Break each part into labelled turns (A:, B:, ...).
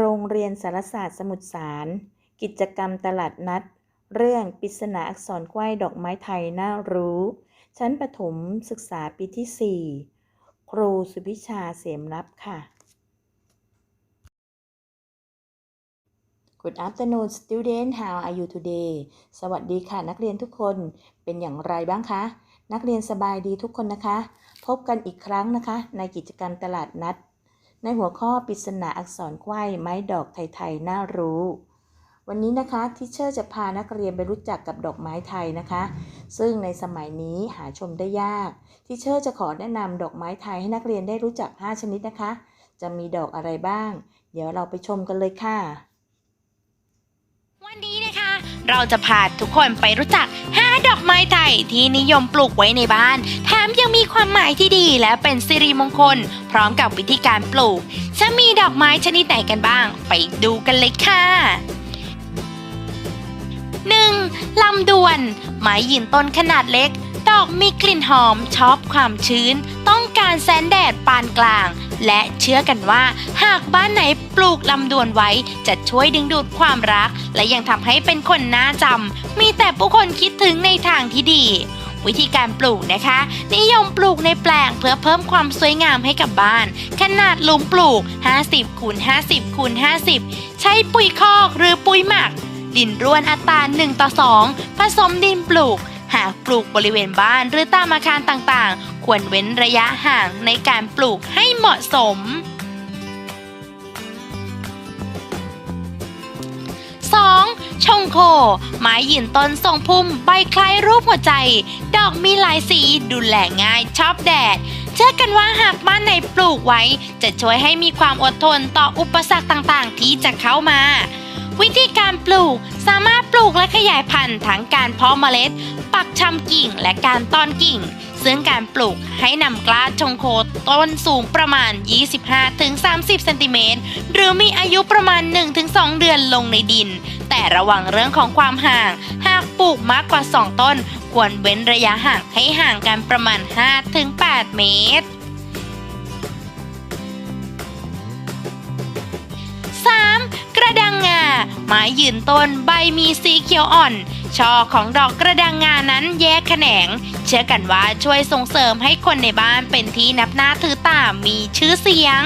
A: โรงเรียนสารศาสตร์สมุทรสาร กิจกรรมตลาดนัด เรื่องปริศนาอักษรไขว้ดอกไม้ไทยน่ารู้ ชั้นประถมศึกษาปีที่ 4 ครูสุพิชาเสียมรับค่ะ Good afternoon student how are you today สวัสดีค่ะนักเรียนทุกคนเป็นอย่างไรบ้างคะ นักเรียนสบายดีทุกคนนะคะ พบกันอีกครั้งนะคะ ในกิจกรรมตลาดนัด ในหัวข้อปริศนาอักษรไขว้ไม้ดอกไทยๆน่ารู้ วันนี้นะคะทิเชอร์จะพานักเรียนไปรู้จักกับดอกไม้ไทยนะคะ ซึ่งในสมัยนี้หาชมได้ยากทิเชอร์จะขอแนะนำดอกไม้ไทยให้นักเรียนได้รู้จัก 5 ชนิดนะคะ จะมีดอกอะไรบ้าง เดี๋ยวเราไปชมกันเลยค่ะ
B: วันนี้ เราจะพาทุกคนไปรู้จัก 5 ดอกไม้ไทยที่นิยมปลูกไว้ในบ้าน แถมยังมีความหมายที่ดีและเป็นสิริมงคล พร้อมกับวิธีการปลูก จะมีดอกไม้ชนิดไหนกันบ้าง ไปดูกันเลยค่ะ 1. ลำดวน ไม้ยืนต้นขนาดเล็ก อกมีกลิ่นหอมชอบความชื้น ต้องการแสงแดดปานกลาง และเชื่อกันว่า หากบ้านไหนปลูกลำดวนไว้ จะช่วยดึงดูดความรัก และยังทำให้เป็นคนน่าจำมีแต่ผู้คนคิดถึงในทางที่ดีวิธีการปลูกนะคะ นิยมปลูกในแปลงเพื่อเพิ่มความสวยงามให้กับบ้าน ขนาดหลุมปลูก 50คูณ50คูณ50 ใช้ปุ๋ยคอกหรือปุ๋ยหมัก ดินร่วนอัตรา1ต่อ2ผสมดินปลูก หากปลูกบริเวณบ้านหรือตามอาคารต่างๆ ควรเว้นระยะห่างในการปลูกให้เหมาะสม 2. ชงโค ไม้ยืนต้นทรงพุ่มใบคล้ายรูปหัวใจ ดอกมีหลายสีดูแลง่ายชอบแดด เชื่อกันว่าหากบ้านไหนปลูกไว้ จะช่วยให้มีความอดทนต่ออุปสรรคต่างๆ ที่จะเข้ามา วิธีการปลูกสามารถปลูกและขยายพันธุ์ทั้งการเพาะเมล็ด ปักชำกิ่งและการตอนกิ่ง ซึ่งการปลูกให้นำกล้าชงโคต้นสูงประมาณ 25-30เซนติเมตรหรือมีอายุประมาณ 1-2 เดือนลงในดิน แต่ระวังเรื่องของความห่าง หากปลูกมากกว่า 2 ต้น ควรเว้นระยะห่างให้ห่างกันประมาณ 5-8 เมตร ไม้ยืนต้นใบมีสีเขียวอ่อน ช่อของดอกกระดังงานั้นแยกแขนง เชื่อกันว่าช่วยส่งเสริมให้คนในบ้านเป็นที่นับหน้าถือตามีชื่อเสียง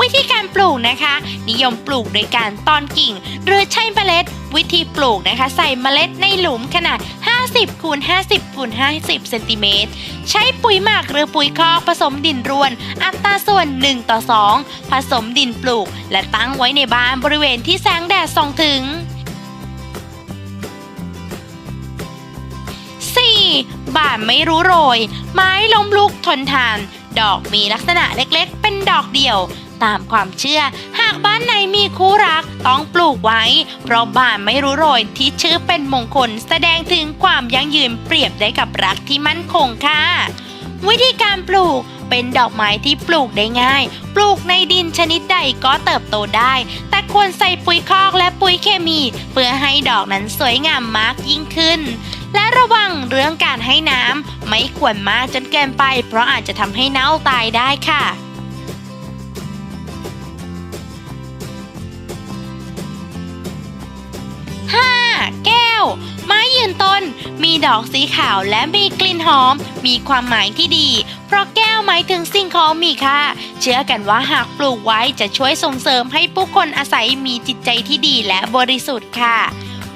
B: วิธีการปลูกนะคะ นิยมปลูกโดยการตอนกิ่ง หรือใช้เมล็ด วิธีปลูกนะคะ ใส่เมล็ดในหลุมขนาด 50คูณ50คูณ50เซนติเมตรใช้ปุ๋ยหมักหรือปุ๋ยคอกผสมดินรวน อัตราส่วน 1 ต่อ 2 ผสมดินปลูก และตั้งไว้ในบ้านบริเวณที่แสงแดดส่องถึง 4. บานไม่รู้โรย ไม้ล้มลุกทนทาน ดอกมีลักษณะเล็กๆ เป็นดอกเดี่ยว ตามความเชื่อ หากบ้านไหนมีคู่รักต้องปลูกไว้ เพราะบ้านไม่รู้โรยที่ชื่อเป็นมงคลแสดงถึงความยั่งยืนเปรียบได้กับรักที่มั่นคงค่ะ วิธีการปลูกเป็นดอกไม้ที่ปลูกได้ง่าย ปลูกในดินชนิดใดก็เติบโตได้ แต่ควรใส่ปุ๋ยคอกและปุ๋ยเคมี เพื่อให้ดอกนั้นสวยงามมากยิ่งขึ้น และระวังเรื่องการให้น้ำไม่ควรมากจนเกินไป เพราะอาจจะทำให้เน่าตายได้ค่ะ 5. แก้ว ไม้ยืนต้น มีดอกสีขาวและมีกลิ่นหอม มีความหมายที่ดี เพราะแก้วหมายถึงสิ่งของมีค่า เชื่อกันว่าหากปลูกไว้จะช่วยส่งเสริมให้ผู้คนอาศัยมีจิตใจที่ดีและบริสุทธิ์ค่ะ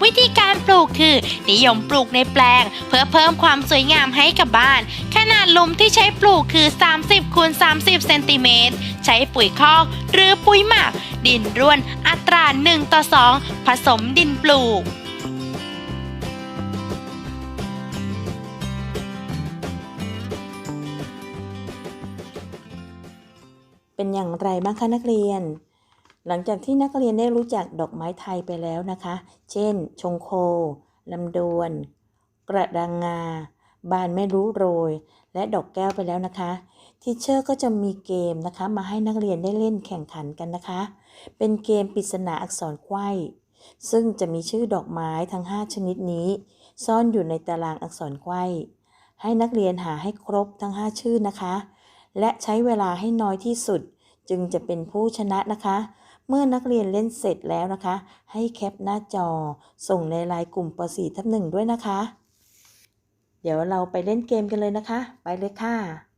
B: วิธีการปลูกคือ นิยมปลูกในแปลง เพื่อเพิ่มความสวยงามให้กับบ้าน ขนาดลุมที่ใช้ปลูกคือ 30คูณ30เซนติเมตรใช้ปุ๋ยคอกหรือปุ๋ยหมัก ดินร่วนอัตรา 1 ต่อ 2 ผสมดิน ปลูก
A: เป็นอย่างไรบ้างคะนักเรียน หลังจากที่นักเรียนได้รู้จักดอกไม้ไทยไปแล้วนะคะ เช่น ชงโคลำดวน กระดังงา บานไม่รู้โรย และดอกแก้วไปแล้วนะคะทีเชอร์ก็จะมีเกมนะคะ มาให้นักเรียนได้เล่นแข่งขันกันนะคะ เป็นเกมปริศนาอักษรไขว้ ซึ่งจะมีชื่อดอกไม้ทั้ง 5 ชนิดนี้ ซ่อนอยู่ในตารางอักษรไขว้ ให้นักเรียนหาให้ครบทั้ง 5 ชื่อนะคะ และใช้เวลาให้น้อยที่สุด จึงจะเป็นผู้ชนะนะคะ เมื่อนักเรียนเล่นเสร็จแล้วนะคะ ให้แคปหน้าจอ ส่งในไลน์กลุ่มป .4 ทับหนึ่งด้วยนะคะ เดี๋ยวเราไปเล่นเกมกันเลยนะคะ ไปเลยค่ะ